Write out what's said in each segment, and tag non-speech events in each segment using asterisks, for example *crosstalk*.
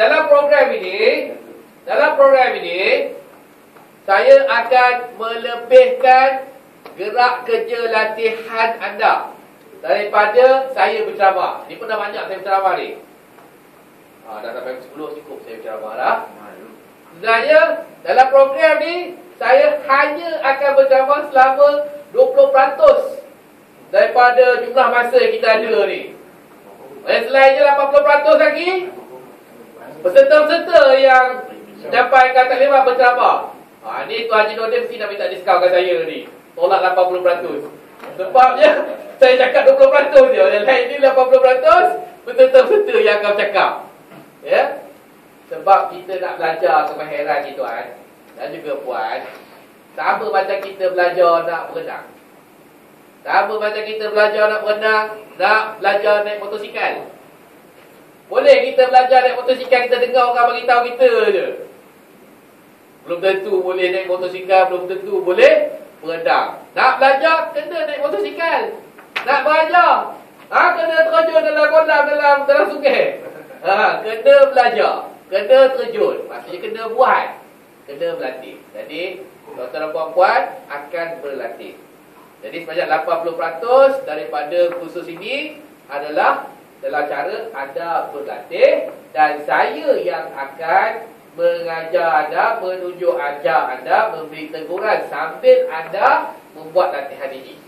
dalam program ini, dalam program ini, saya akan melebihkan gerak kerja latihan anda daripada saya berceramah. Ni pun dah banyak saya berceramah ni. Ha, dah sampai 10 cukup saya berceramah dah. Sebenarnya, dalam program ni, saya hanya akan berceramah selama 20% daripada jumlah masa yang kita ada ni. Yang selainnya 80% lagi, peserta-peserta yang capai kata lima berceramah. Ha, ni Tuan Haji Nordin mesti nak minta diskaun kat saya ni. Tolak 80%. Sebabnya, *laughs* saya cakap 20% je. Yang lain ni 80%, peserta-peserta yang akan cakap. Ya? Sebab kita nak belajar kemahiran ni Tuan. Dan juga Puan. Sama macam kita belajar nak berenang. Sama macam kita belajar nak berenang, nak belajar naik motosikal. Boleh kita belajar naik motosikal, kita dengar orang beritahu kita je. Belum tentu boleh naik motosikal, belum tentu boleh berenang. Nak belajar, kena naik motosikal. Nak belajar, ha, kena terjun dalam kolam, dalam dalam sungai. Ha, kena belajar, kena terjun. Maksudnya kena buat, kena berlatih. Jadi, tuan-tuan dan puan-puan akan berlatih. Jadi sebanyak 80% daripada kursus ini adalah dalam cara anda berlatih dan saya yang akan mengajar anda, menunjuk ajar anda, memberi teguran sambil anda membuat latihan ini.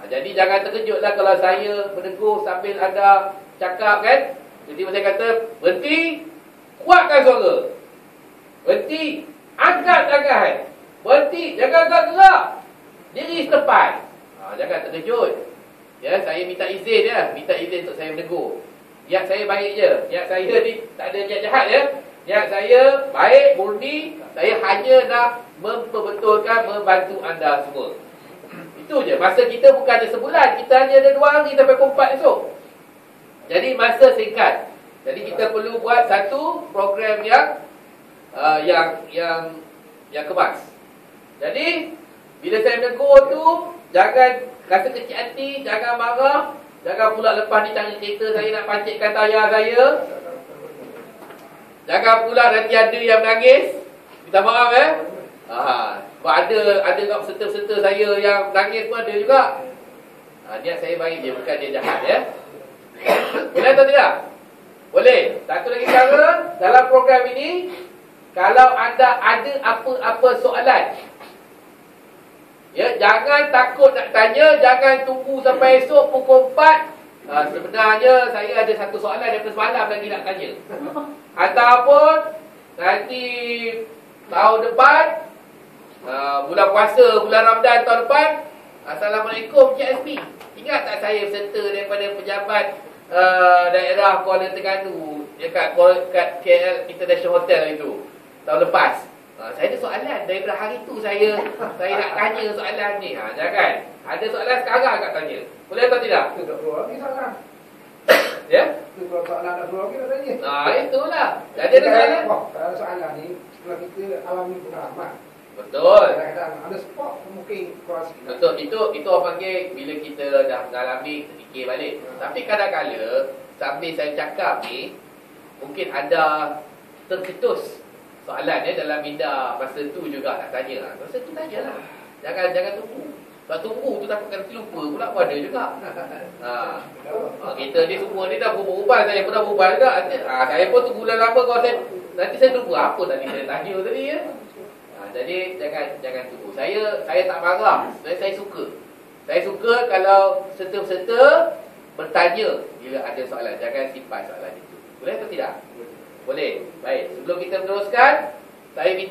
Ha, jadi jangan terkejutlah kalau saya menegur sambil anda cakap kan. Jadi saya kata, berhenti, kuatkan suara. Berhenti, angkat tangan. Berhenti, jangan gerak-gerak. Diri setepat. Ha, jangan terkejut. Ya, saya minta izin ya, minta izin untuk saya menegur. Niat saya baik je. Niat saya ni tak ada niat jahat ya. Niat saya baik, murni. Saya hanya nak memperbetulkan, membantu anda semua. *clears throat* Itu je. Masa kita bukannya sebulan. Kita hanya ada dua hari sampai pukul 4 esok. Jadi masa singkat. Jadi kita perlu buat satu program yang uh, yang yang yang kemas. Jadi bila saya negur tu, jangan rasa kecil hati, jangan marah, jangan pula lepas ni cari kereta saya nak pancitkan tayar saya. Jangan pula nanti ada yang menangis. Minta maaf eh. Sebab ada ada kat peserta-peserta saya yang menangis pun ada juga. Ha, niat saya baik je, bukan dia jahat ya. Boleh atau tidak? Boleh. Satu lagi cara, dalam program ini, kalau anda ada apa-apa soalan, Ya, jangan takut nak tanya, jangan tunggu sampai esok pukul 4. Ha, sebenarnya saya ada satu soalan daripada semalam lagi nak tanya. *laughs* Ataupun nanti tahun depan uh, bulan puasa, bulan Ramadan tahun depan, Assalamualaikum Cik SP. Ingat tak saya serta daripada pejabat uh, daerah Kuala Terengganu dekat kat KL International Hotel itu tahun lepas. Ha, saya ada soalan daripada hari tu saya saya nak tanya soalan ni. Ha, jangan. Ada soalan sekarang agak tanya. Boleh atau tidak? Itu tak perlu lagi soalan. *coughs* Ya? Itu kalau soalan tak perlu lagi nak tanya. Ha, itulah. Jadi ada soalan? Oh, kalau soalan ni, setelah kita alami pengalaman. Betul. Kadang-kadang ada spot mungkin kurang sikit. Betul. Itu itu orang panggil bila kita dah mengalami terfikir balik. Tapi kadang-kadang sambil saya cakap ni mungkin ada tercetus soalan ya dalam minda masa tu juga nak tanya lah. Masa tu tanyalah. Jangan jangan tunggu. Sebab tunggu tu takutkan nanti lupa pula pun ada juga. *laughs* Ha. ha. kita ni semua ni dah berubah saya pun dah berubah juga. Ha, saya pun tunggu dah lama kalau saya nanti saya tunggu apa tadi saya tanya tadi ya. Ha, jadi jangan jangan tunggu. Saya saya tak marah. Saya saya suka. Saya suka kalau serta-serta bertanya bila ada soalan. Jangan simpan soalan itu. Boleh atau tidak? Boleh. Baik. Sebelum kita meneruskan, saya minta